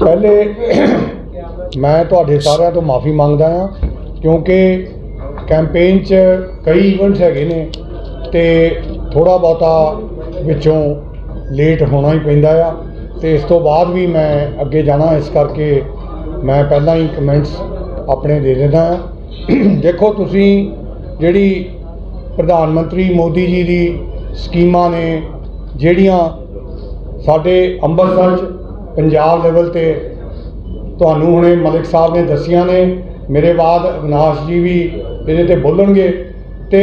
ਪਹਿਲੇ ਮੈਂ ਤੁਹਾਡੇ ਸਾਰਿਆਂ ਤੋਂ ਮਾਫੀ ਮੰਗਦਾ ਹਾਂ, ਕਿਉਂਕਿ ਕੈਂਪੇਨ 'ਚ ਕਈ ਇਵੈਂਟਸ ਹੈਗੇ ਨੇ ਤੇ ਥੋੜਾ ਬਹੁਤਾ ਵਿੱਚੋਂ ਲੇਟ ਹੋਣਾ ਹੀ ਪੈਂਦਾ ਆ। ਤੇ ਇਸ ਤੋਂ ਬਾਅਦ ਵੀ ਮੈਂ ਅੱਗੇ ਜਾਣਾ, ਇਸ ਕਰਕੇ ਮੈਂ ਪਹਿਲਾਂ ਹੀ ਕਮੈਂਟਸ ਆਪਣੇ ਦੇ ਦਿੰਦਾ ਹਾਂ। ਦੇਖੋ, ਤੁਸੀਂ ਜਿਹੜੀ ਪ੍ਰਧਾਨ ਮੰਤਰੀ ਮੋਦੀ ਜੀ ਦੀ ਸਕੀਮਾਂ ਨੇ, ਜਿਹੜੀਆਂ ਸਾਡੇ ਅੰਮ੍ਰਿਤਸਰ 'ਚ ਪੰਜਾਬ ਲੈਵਲ ਤੇ ਤੁਹਾਨੂੰ ਹੁਣੇ ਮਲਿਕ ਸਾਹਿਬ ਨੇ ਦੱਸੀਆਂ ਨੇ, ਮੇਰੇ ਬਾਅਦ ਅਵਿਨਾਸ਼ ਜੀ ਵੀ ਇਹਦੇ ਤੇ ਬੋਲਣਗੇ ਤੇ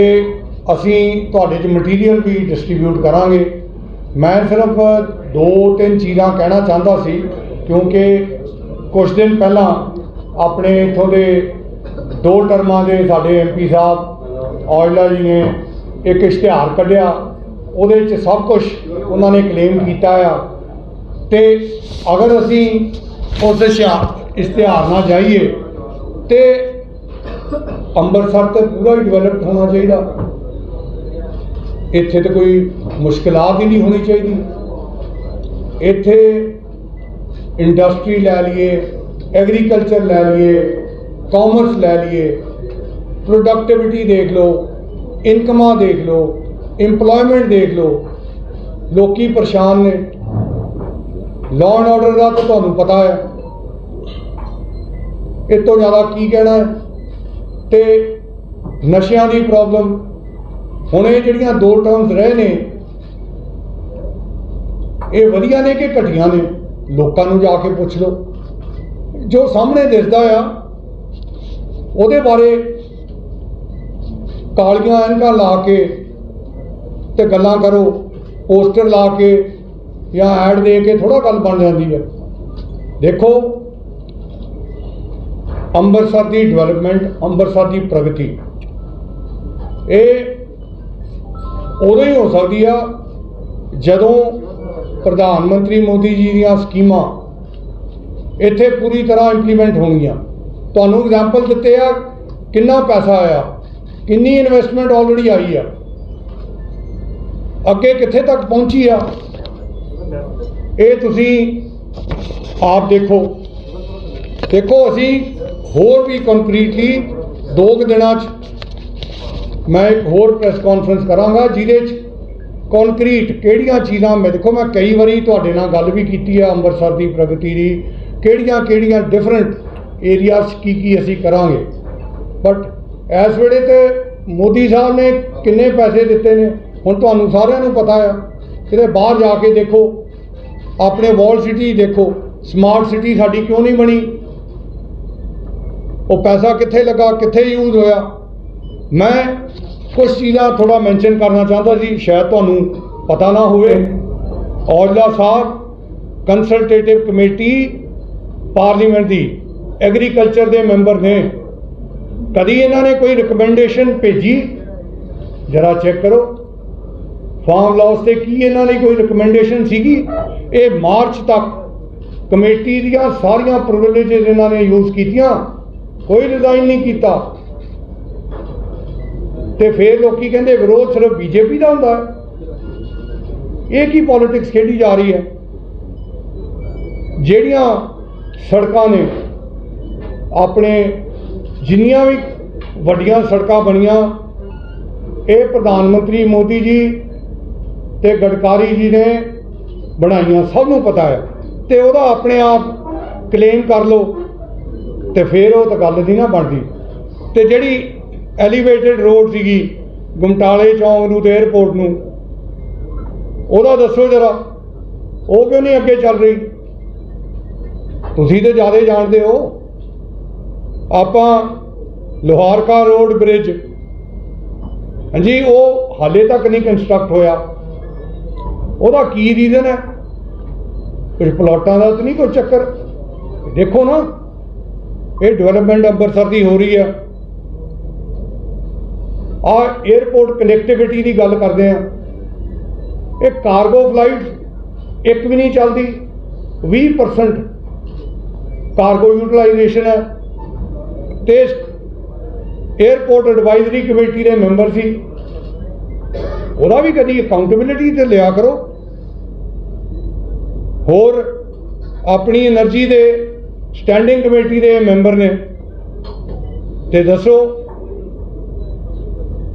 ਅਸੀਂ ਤੁਹਾਡੇ 'ਚ ਮਟੀਰੀਅਲ ਵੀ ਡਿਸਟ੍ਰੀਬਿਊਟ ਕਰਾਂਗੇ। ਮੈਂ ਸਿਰਫ ਦੋ ਤਿੰਨ ਚੀਜ਼ਾਂ ਕਹਿਣਾ ਚਾਹੁੰਦਾ ਸੀ, ਕਿਉਂਕਿ ਕੁਝ ਦਿਨ ਪਹਿਲਾਂ ਆਪਣੇ ਇੱਥੋਂ ਦੇ ਦੋ ਟਰਮਾਂ ਦੇ ਸਾਡੇ ਐਮਪੀ ਸਾਹਿਬ ਔਜਲਾ ਜੀ ਨੇ ਇੱਕ ਇਸ਼ਤਿਹਾਰ ਕੱਢਿਆ, ਉਹਦੇ 'ਚ ਸਭ ਕੁਝ ਉਹਨਾਂ ਨੇ ਕਲੇਮ ਕੀਤਾ ਆ। ਤੇ ਅਗਰ ਅਸੀਂ ਉਸ ਇਸ਼ਤਿਹਾਰ ਨਾਲ ਜਾਈਏ, ਤੇ ਅੰਮ੍ਰਿਤਸਰ ਤੇ ਪੂਰਾ ਹੀ ਡਿਵੈਲਪਡ ਹੋਣਾ ਚਾਹੀਦਾ। ਇੱਥੇ ਤੇ ਕੋਈ ਮੁਸ਼ਕਲਾਤ ਹੀ ਨਹੀਂ ਹੋਣੀ ਚਾਹੀਦੀ। ਇੱਥੇ ਇੰਡਸਟਰੀ ਲੈ ਲਈਏ ਐਗਰੀਕਲਚਰ ਲੈ ਲਈਏ ਕਾਮਰਸ ਲੈ ਲਈਏ ਪ੍ਰੋਡਕਟਿਵਿਟੀ ਦੇਖ ਲਓ ਇਨਕਮਾਂ ਦੇਖ ਲਓ, EMPLOYMENT ਦੇਖ ਲਓ, ਲੋਕੀ ਪਰੇਸ਼ਾਨ ਨੇ। ਲਾਅ ਐਂਡ ਆਰਡਰ ਦਾ ਤਾਂ ਤੁਹਾਨੂੰ ਪਤਾ ਹੈ। ਇਹ ਤੋਂ ਜ਼ਿਆਦਾ ਕੀ ਕਹਿਣਾ ਹੈ? ਤੇ ਨਸ਼ਿਆਂ ਦੀ ਪ੍ਰੋਬਲਮ ਹੁਣ ਇਹ ਜਿਹੜੀਆਂ ਦੋ ਟਰਮਸ ਰਹੇ ਨੇ, ਇਹ ਵਧੀਆ ਨੇ ਕਿ ਘਟੀਆਂ ਨੇ? ਲੋਕਾਂ ਨੂੰ ਜਾ ਕੇ ਪੁੱਛ ਲਓ। ਜੋ ਸਾਹਮਣੇ ਦਿਸਦਾ ਆ, ਉਹਦੇ ਬਾਰੇ ਕਾਲੀਆਂ ਐਨਕਾਂ ਲਾ ਕੇ ਤੇ ਗੱਲਾਂ ਕਰੋ, ਪੋਸਟਰ ਲਾ ਕੇ ਜਾਂ ਐਡ ਦੇ ਕੇ ਥੋੜਾ ਗੱਲ ਬਣ ਜਾਂਦੀ ਹੈ। ਦੇਖੋ ਅੰਮ੍ਰਿਤਸਰ ਦੀ ਡਿਵੈਲਪਮੈਂਟ ਅੰਮ੍ਰਿਤਸਰ ਦੀ ਪ੍ਰਗਤੀ। ਇਹ ਉਦੋਂ ਹੀ ਹੋ ਸਕਦੀ ਆ ਜਦੋਂ ਪ੍ਰਧਾਨ ਮੰਤਰੀ ਮੋਦੀ ਜੀ ਦੀਆਂ ਸਕੀਮਾਂ ਇੱਥੇ ਪੂਰੀ ਤਰ੍ਹਾਂ ਇੰਪਲੀਮੈਂਟ ਹੋਣਗੀਆਂ। ਤੁਹਾਨੂੰ ਐਗਜ਼ਾਮਪਲ ਦਿੱਤੇ ਆ ਕਿੰਨਾ ਪੈਸਾ ਆਇਆ, ਕਿੰਨੀ ਇਨਵੈਸਟਮੈਂਟ ਆਲਰੇਡੀ ਆਈ ਆ। ਅੱਗੇ ਕਿੱਥੇ ਤੱਕ ਪਹੁੰਚੀ ਆ? ਇਹ ਤੁਸੀਂ ਆਪ ਦੇਖੋ। ਦੇਖੋ, ਅਸੀਂ ਹੋਰ ਵੀ ਕੰਕਰੀਟਲੀ ਦੋ ਕੁ ਦਿਨਾਂ 'ਚ ਮੈਂ ਇੱਕ ਹੋਰ ਪ੍ਰੈਸ ਕਾਨਫਰੰਸ ਕਰਾਂਗਾ, ਜਿਹਦੇ 'ਚ ਕੰਕਰੀਟ ਕਿਹੜੀਆਂ ਚੀਜ਼ਾਂ, ਮੈਂ ਦੇਖੋ, ਮੈਂ ਕਈ ਵਾਰੀ ਤੁਹਾਡੇ ਨਾਲ ਗੱਲ ਵੀ ਕੀਤੀ ਹੈ ਅੰਮ੍ਰਿਤਸਰ ਦੀ ਪ੍ਰਗਤੀ ਦੀ, ਕਿਹੜੀਆਂ ਕਿਹੜੀਆਂ ਡਿਫਰੈਂਟ ਏਰੀਆਸ ਕੀ ਕੀ ਅਸੀਂ ਕਰਾਂਗੇ। ਬਟ ਇਸ ਵੇਲੇ ਤੇ ਮੋਦੀ ਸਾਹਿਬ ਨੇ ਕਿੰਨੇ ਪੈਸੇ ਦਿੱਤੇ ਨੇ, ਹੁਣ ਤੁਹਾਨੂੰ ਸਾਰਿਆਂ ਨੂੰ ਪਤਾ ਆ। ਕਿਤੇ ਬਾਹਰ ਜਾ ਕੇ ਦੇਖੋ ਆਪਣੇ ਵਾਲ ਸਿਟੀ ਦੇਖੋ ਸਮਾਰਟ ਸਿਟੀ ਸਾਡੀ ਕਿਉਂ ਨਹੀਂ ਬਣੀ? ਉਹ ਪੈਸਾ ਕਿੱਥੇ ਲੱਗਾ, ਕਿੱਥੇ ਯੂਜ਼ ਹੋਇਆ? ਮੈਂ ਕੁਝ ਚੀਜ਼ਾਂ ਥੋੜਾ ਮੈਂਸ਼ਨ ਕਰਨਾ ਚਾਹੁੰਦਾ ਸੀ, ਸ਼ਾਇਦ ਤੁਹਾਨੂੰ ਪਤਾ ਨਾ ਹੋਵੇ। Aujla Sahib consultative committee parliament ਦੀ ਐਗਰੀਕਲਚਰ ਦੇ ਮੈਂਬਰ ਨੇ। ਕਦੀ ਇਹਨਾਂ ਨੇ ਕੋਈ ਰਿਕਮੈਂਡੇਸ਼ਨ ਭੇਜੀ? ਜਰਾ ਚੈੱਕ ਕਰੋ। ਫਾਰਮ ਲਾਸ ਤੇ ਕੀ ਇਹਨਾਂ ਦੀ ਕੋਈ ਰਿਕਮੈਂਡੇਸ਼ਨ ਸੀਗੀ? ਇਹ ਮਾਰਚ ਤੱਕ ਕਮੇਟੀ ਦੀਆਂ ਸਾਰੀਆਂ ਪ੍ਰਿਵਿਲੇजेस ਇਹਨਾਂ ਨੇ ਯੂਜ਼ ਕੀਤੀਆਂ। ਕੋਈ ਰਿਜ਼ਾਈਨ ਨਹੀਂ ਕੀਤਾ। ਤੇ ਫਿਰ ਲੋਕੀ ਕਹਿੰਦੇ ਵਿਰੋਧ ਸਿਰਫ ਬੀਜੇਪੀ ਦਾ ਹੁੰਦਾ ਹੈ। ਇਹ ਕੀ ਪੋਲਿਟਿਕਸ ਖੇਡੀ ਜਾ ਰਹੀ ਹੈ? ਜਿਹੜੀਆਂ ਸੜਕਾਂ ਨੇ ਆਪਣੇ ਜਿੰਨੀਆਂ ਵੀ ਵੱਡੀਆਂ ਸੜਕਾਂ ਬਣੀਆਂ, ਇਹ ਪ੍ਰਧਾਨ ਮੰਤਰੀ ਮੋਦੀ ਜੀ ਤੇ ਗਡਕਾਰੀ ਜੀ ਨੇ ਬਣਾਈਆਂ, ਸਭ ਨੂੰ ਪਤਾ ਹੈ। ਤੇ ਉਹਦਾ ਆਪਣੇ ਆਪ ਕਲੇਮ ਕਰ ਲਓ ਤੇ ਫਿਰ ਉਹ ਤਾਂ ਗੱਲ ਨਹੀਂ ਨਾ ਬਣਦੀ। ਤੇ ਜਿਹੜੀ ਐਲੀਵੇਟਡ ਰੋਡ ਸੀਗੀ, ਗੁਮਟਾਲੇ ਚੌਂਕ ਨੂੰ ਤੇ 에어ਪੋਰਟ ਨੂੰ, ਉਹਦਾ ਦੱਸੋ ਜਰਾ, ਉਹ ਕਿਉਂ ਨਹੀਂ ਅੱਗੇ ਚੱਲ ਰਹੀ? ਤੁਸੀਂ ਤੇ ਜ਼ਿਆਦਾ ਜਾਣਦੇ ਹੋ। ਆਪਾਂ ਲੋਹਾਰਕਾ ਰੋਡ ਬ੍ਰਿਜ ਹਾਂਜੀ, ਉਹ ਹਾਲੇ ਤੱਕ ਨਹੀਂ ਕੰਸਟਰਕਟ ਹੋਇਆ। ਉਹਦਾ ਕੀ ਰੀਜ਼ਨ ਹੈ? ਕੁਝ ਪਲਾਟਾਂ ਦਾ ਤਾਂ ਨਹੀਂ ਕੋਈ ਚੱਕਰ। ਦੇਖੋ ਨਾ, ਇਹ ਡਿਵੈਲਪਮੈਂਟ ਅੰਮ੍ਰਿਤਸਰ ਦੀ ਹੋ ਰਹੀ ਆ। ਆ 에어ਪੋਰਟ ਕਨੈਕਟੀਵਿਟੀ ਦੀ ਗੱਲ ਕਰਦੇ ਆ। ਇਹ ਕਾਰਗੋ ਫਲਾਈਟ ਇੱਕ ਵੀ ਨਹੀਂ ਚੱਲਦੀ। 20% ਕਾਰਗੋ ਯੂਟਿਲਾਈਜੇਸ਼ਨ ਹੈ। ਤੇ 에어ਪੋਰਟ ਐਡਵਾਈਜ਼ਰੀ ਕਮੇਟੀ ਦੇ ਮੈਂਬਰ ਸੀ। ਉਹਦਾ ਵੀ ਕਦੀ ਅਕਾਊਂਟੇਬਿਲਿਟੀ ਤੇ ਲਿਆ ਕਰੋ। ਹੋਰ ਆਪਣੀ એનર્ਜੀ ਦੇ ਸਟੈਂਡਿੰਗ ਕਮੇਟੀ ਦੇ ਮੈਂਬਰ ਨੇ। ਤੇ ਦੱਸੋ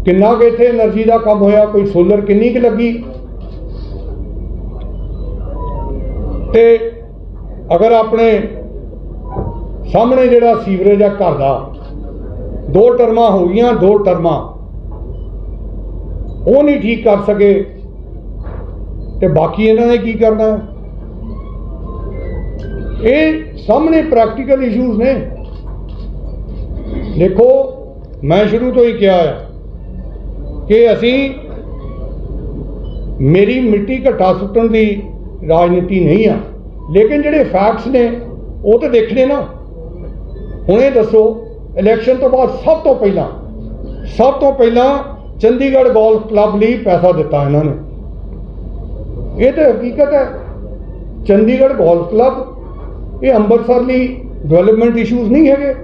ਕਿੰਨਾ ਕਿ ਇੱਥੇ એનર્ਜੀ ਦਾ ਕੰਮ ਹੋਇਆ, ਕੋਈ ਸੋਲਰ ਕਿੰਨੀ ਕਿ ਲੱਗੀ? ਤੇ ਅਗਰ ਆਪਣੇ ਸਾਹਮਣੇ ਜਿਹੜਾ ਸੀਵਰੇਜ ਆ ਘਰ ਦਾ, ਦੋ ਟਰਮਾਂ ਹੋ ਗਈਆਂ, ਦੋ ਟਰਮਾਂ। ਉਹ ਨਹੀਂ ਠੀਕ ਕਰ ਸਕੇ। ਤੇ ਬਾਕੀ ਇਹਨਾਂ ਨੇ ਕੀ ਕਰਨਾ? ਇਹ ਸਾਹਮਣੇ ਪ੍ਰੈਕਟੀਕਲ ਇਸ਼ੂਜ਼ ਨੇ। ਦੇਖੋ, ਮੈਂ ਸ਼ੁਰੂ ਤੋਂ ਹੀ ਕਿਹਾ ਆ ਕਿ ਅਸੀਂ ਮੇਰੀ ਮਿੱਟੀ ਘੱਟਾ ਸੁੱਟਣ ਦੀ ਰਾਜਨੀਤੀ ਨਹੀਂ ਆ। ਲੇਕਿਨ ਜਿਹੜੇ ਫੈਕਟਸ ਨੇ, ਉਹ ਤਾਂ ਦੇਖਣੇ ਨਾ। ਹੁਣ ਇਹ ਦੱਸੋ ਇਲੈਕਸ਼ਨ ਤੋਂ ਬਾਅਦ ਸਭ ਤੋਂ ਪਹਿਲਾਂ, ਸਭ ਤੋਂ ਪਹਿਲਾਂ ਚੰਡੀਗੜ੍ਹ ਗੋਲਫ ਕਲੱਬ ਲਈ ਪੈਸਾ ਦਿੱਤਾ ਇਹਨਾਂ ਨੇ। ਇਹ ਤਾਂ ਹਕੀਕਤ ਹੈ। ਚੰਡੀਗੜ੍ਹ ਗੋਲਫ ਕਲੱਬ ਇਹ ਅੰਮ੍ਰਿਤਸਰ ਲਈ ਡਿਵੈਲਪਮੈਂਟ ਇਸ਼ੂਜ਼ ਨਹੀਂ ਹੈਗੇ।